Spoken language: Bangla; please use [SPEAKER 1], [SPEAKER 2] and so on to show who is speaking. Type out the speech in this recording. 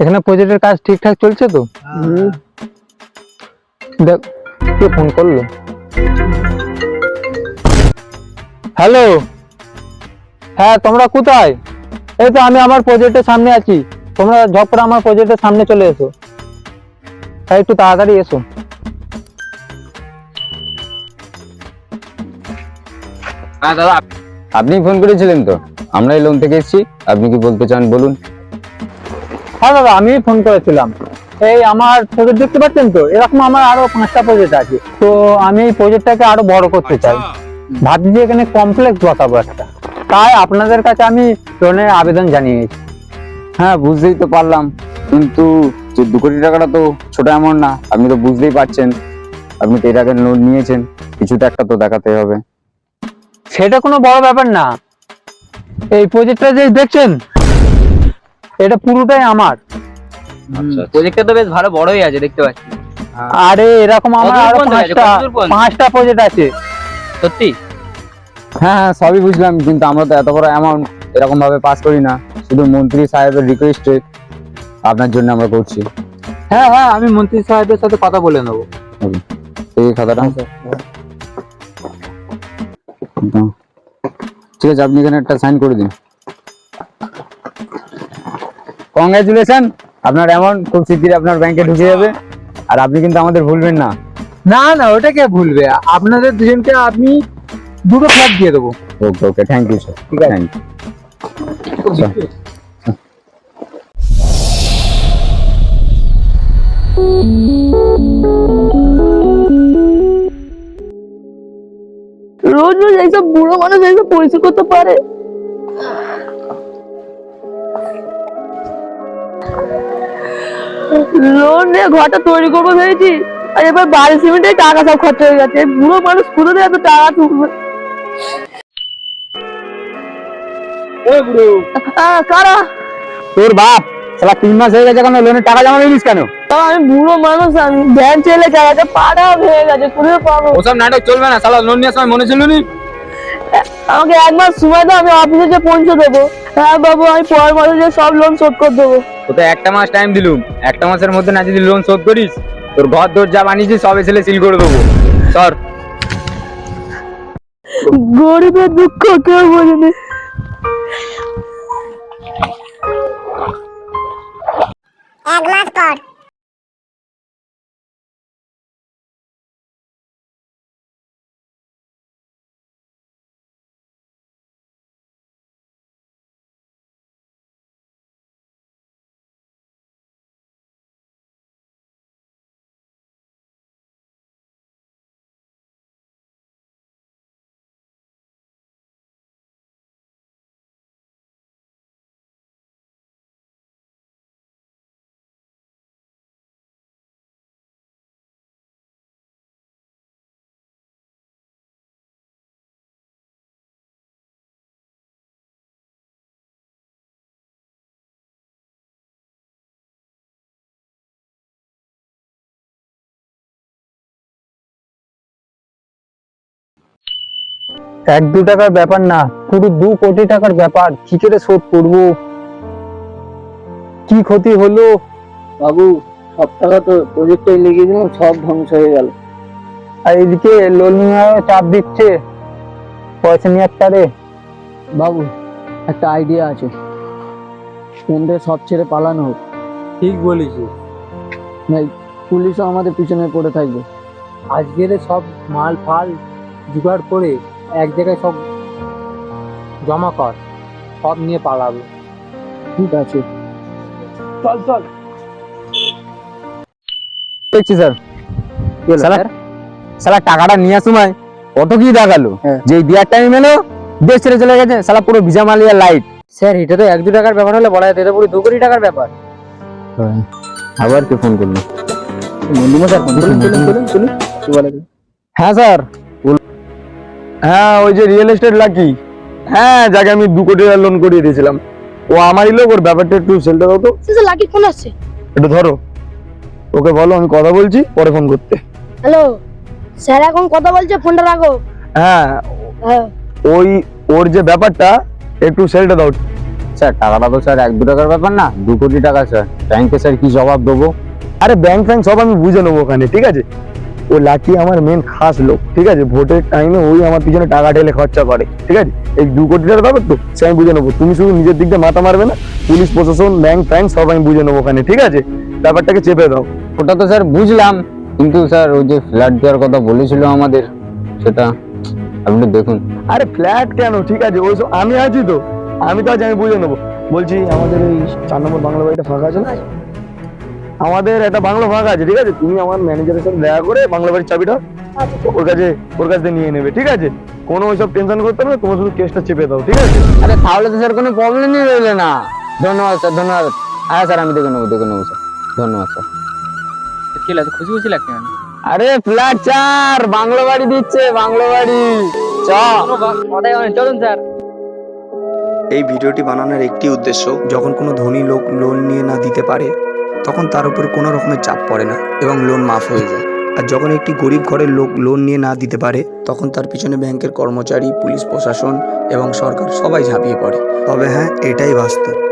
[SPEAKER 1] এখানে প্রজেক্টের কাজ ঠিকঠাক চলছে তো? দেখ কে ফোন করল? হ্যালো হ্যাঁ তোমরা কোথায়? এই তো আমি আমার প্রজেক্টের সামনে আছি। তোমরা ঝপ করে আমার প্রজেক্টের সামনে চলে এসো। হ্যাঁ একটু তাড়াতাড়ি এসো।
[SPEAKER 2] হ্যাঁ দাদা আপনি ফোন করেছিলেন তো? আমরা এই লোন থেকে এসেছি। আপনি কি বলতে চান বলুন।
[SPEAKER 1] হ্যাঁ দাদা আমি ফোন করেছিলাম। এই আমার প্রজেক্ট দেখতে পাচ্ছেন তো? এরকম আমার আরও পাঁচটা প্রজেক্ট আছে। তো আমি এই প্রজেক্টটাকে আরও বড় করতে চাই। ভাবছি যে এখানে কমপ্লেক্স বসাবো একটা। তাই আপনাদের কাছে আমি লোনের আবেদন জানিয়েছি।
[SPEAKER 2] হ্যাঁ বুঝতেই তো পারলাম। কিন্তু যে দু কোটি টাকাটা তো ছোট অ্যামাউন্ট না। আপনি তো বুঝতেই পারছেন। আপনি তো এর আগে লোন নিয়েছেন। কিছু তো একটা তো দেখাতে হবে।
[SPEAKER 1] সেটা কোনো বড় ব্যাপার না। এই প্রজেক্টটা যে দেখছেন এটা পুরোটাই আমার।
[SPEAKER 2] আচ্ছা
[SPEAKER 3] প্রজেক্টটা তো বেশ ভালো বড়ই আছে দেখতে পাচ্ছি।
[SPEAKER 1] আরে এরকম আমার
[SPEAKER 3] আরও
[SPEAKER 1] পাঁচটা পাঁচটা প্রজেক্ট আছে।
[SPEAKER 3] সত্যি?
[SPEAKER 2] হ্যাঁ হ্যাঁ সবই বুঝলাম কিন্তু আমরা তো এত বড় অ্যামাউন্ট এরকম ভাবে পাস করি না। শুধু মন্ত্রী সাহেবের রিকোয়েস্টে আপনার জন্য আমরা করছি।
[SPEAKER 1] হ্যাঁ হ্যাঁ আমি মন্ত্রী সাহেবের সাথে কথা বলে নেব।
[SPEAKER 2] এই খাতাটা। দাও। ঠিক আছে আপনি এখানে একটা সাইন করে দিন। কংগ্রাচুলেশন আপনার অ্যামাউন্ট খুব শিগগিরই আপনার ব্যাংকে ঢুকে যাবে। আর আপনি কিন্তু আমাদের ভুলবেন না।
[SPEAKER 1] না না ওটা কে ভুলবে? আপনাদের দুজনকে আমি দুটো ফ্ল্যাট দিয়ে দেবো।
[SPEAKER 2] Okay okay thank you sir
[SPEAKER 1] ঠিক আছে।
[SPEAKER 2] থ্যাংক ইউ
[SPEAKER 4] রোজ রোজ এইসব বুড়ো মানুষ এইসব পরিচয় করতে পারে। লোন নিয়ে ঘরটা তৈরি করব ভেবেছি। আর এবার বাড়ি সিমেন্টে টাকা সব খরচ হয়ে গেছে। বুড়ো মানুষ কোথা থেকে এত টাকা তুলবে কারা?
[SPEAKER 2] তোর বাপ সালা তিন মাস হয়ে গেছে এখন লোনের টাকা জমা দিলিস কেন?
[SPEAKER 4] আমি বুড়ো মানুষ আমি ভ্যান চেলে চালাতে পাটা ভেঙে গেছে কোথায় পাবো।
[SPEAKER 2] ওসব নাটক চলবে না সালা লোন নেওয়ার সময় মনে ছিল নি?
[SPEAKER 4] আমাকে এক মাস সময় দাও আমি অফিসে যে পৌঁছে দেবো। হ্যাঁ বাবু আমি পরের মাসে সব লোন শোধ করে দেবো।
[SPEAKER 2] তোকে একটা মাস টাইম দিলুম। একটা মাসের মধ্যে না যদি লোন শোধ করিস, তোর ঘর দর যা বানিয়েছিস, সবে ছেলে সিল করে দেবো। সর।
[SPEAKER 4] গরিবের দুঃখ কেউ বোঝেনি
[SPEAKER 5] এক
[SPEAKER 1] দু টাকার ব্যাপার না পুরো দু কোটি টাকার ব্যাপার কি করে শোধ করব? কি ক্ষতি হলো?
[SPEAKER 3] বাবু সব টাকা তো প্রজেক্টে লেগে দিলাম সব ধ্বংস হয়ে গেল।
[SPEAKER 1] আর এদিকে লোন চাপ দিচ্ছে পয়সা নিয়ে পারে
[SPEAKER 3] বাবু একটা আইডিয়া আছে। কেন্দ্রে সব ছেড়ে পালানো হোক।
[SPEAKER 1] ঠিক বলেছিস
[SPEAKER 3] পুলিশও আমাদের পিছনে পড়ে থাকবে।
[SPEAKER 1] আজকের সব মাল ফাল জোগাড় করে এক জায়গায় সব জমা কর সব নিয়ে পালাবো।
[SPEAKER 3] ঠিক আছে।
[SPEAKER 1] চল চল।
[SPEAKER 2] দেখছি স্যার। সালা সালা টাকাটা নেওয়ার সময় কত কি দেখাল?
[SPEAKER 3] হ্যাঁ।
[SPEAKER 2] যে বিয়ার টাইম এলো দেশ ছেড়ে চলে গেছে। সালা পুরো ভিজা মালিয়া লাইট
[SPEAKER 3] স্যার এটা তো এক দু টাকার ব্যাপার হলে বলা যেত এটা পুরো দু কোটি টাকার ব্যাপার।
[SPEAKER 2] আবার কে ফোন করল?
[SPEAKER 3] স্যার চলুন চলুন চলুন। চলুন
[SPEAKER 2] হ্যাঁ স্যার। হ্যাঁ ওই যে রিয়েল এস্টেট লাকি হ্যাঁ যাকে আমি দু কোটি টাকা লোন করিয়ে দিয়েছিলাম। ও আমারই লোক ওর ব্যাপারটা একটু সেলটা দাও তো।
[SPEAKER 4] শেষে লাকি ফোন আসছে
[SPEAKER 2] একটু ধরো। ওকে বলো আমি কথা বলছি পরে ফোন করতে।
[SPEAKER 4] হ্যালো স্যার এখন কথা বলছে ফোনটা রাখো।
[SPEAKER 2] হ্যাঁ
[SPEAKER 4] হ্যাঁ।
[SPEAKER 2] ওই ওর যে ব্যাপারটা একটু সেলটা দাও। স্যার টাকাটা তো স্যার এক দু টাকার ব্যাপার না দু কোটি টাকা স্যার। ব্যাংকে স্যার কি জবাব দেবো?
[SPEAKER 6] আরে ব্যাংক ফ্যাংক সব আমি বুঝে নেব ওখানে ঠিক আছে? ও লাকি আমার মেন খাস লোক ঠিক আছে? ভোটের টাইমে ওই আমার পিছনে টাকা ঢেলে খরচা করে ঠিক আছে? এই দু কোটি টাকার ব্যাপার তো সে আমি বুঝে নেব। তুমি শুধু নিজের দিক দিয়ে মাথা মারবে না পুলিশ প্রশাসন ব্যাংক ফ্যাংক সব আমি বুঝে নেব ওখানে ঠিক আছে? ব্যাপারটাকে চেপে দাও।
[SPEAKER 2] ওটা তো স্যার বুঝলাম কিন্তু স্যার ওই যে ফ্ল্যাট দেওয়ার কথা বলেছিল আমাদের সেটা আপনি দেখুন।
[SPEAKER 6] আরে ফ্ল্যাট কেন? ঠিক আছে ওই আমি আছি তো। আমি তো আজ আমি বুঝে নেব। বলছি আমাদের ওই চার নম্বর বাংলা বাড়িটা ফাঁকা আছে না? আমাদের একটা বাংলা ফাঁকা আছে ঠিক আছে? তুমি আমার ম্যানেজারের সাথে দেখা করে বাংলা বাড়ির চাবিটা ওর কাছে ওর কাছ থেকে নিয়ে নেবে ঠিক আছে? কোনো ওইসব টেনশন করতে হবে তোমার শুধু কেসটা চেপে দাও ঠিক আছে?
[SPEAKER 2] আরে তাহলে তো স্যার কোনো প্রবলেমই রইলে না। ধন্যবাদ স্যার ধন্যবাদ। হ্যাঁ স্যার আমি দেখে নেব দেখে নেব স্যার। ধন্যবাদ স্যার।
[SPEAKER 7] কি লাগছে? খুশি খুশি লাগছে
[SPEAKER 2] আরে ফ্ল্যাট চার বাংলো বাড়ি দিচ্ছে বাংলো বাড়ি। চ।
[SPEAKER 7] চলুন স্যার।
[SPEAKER 8] এই ভিডিওটি বানানোর একটি উদ্দেশ্য যখন কোনো ধনী লোক লোন নিয়ে না দিতে পারে তখন তার উপর কোনো রকমের চাপ পড়ে না এবং লোন মাফ হয়ে যায়। আর যখন একটি গরিব ঘরের লোক লোন নিয়ে না দিতে পারে, তখন তার পিছনে ব্যাংকের কর্মচারী, পুলিশ প্রশাসন এবং সরকার সবাই ঝাঁপিয়ে পড়ে। তবে হ্যাঁ এটাই বাস্তব।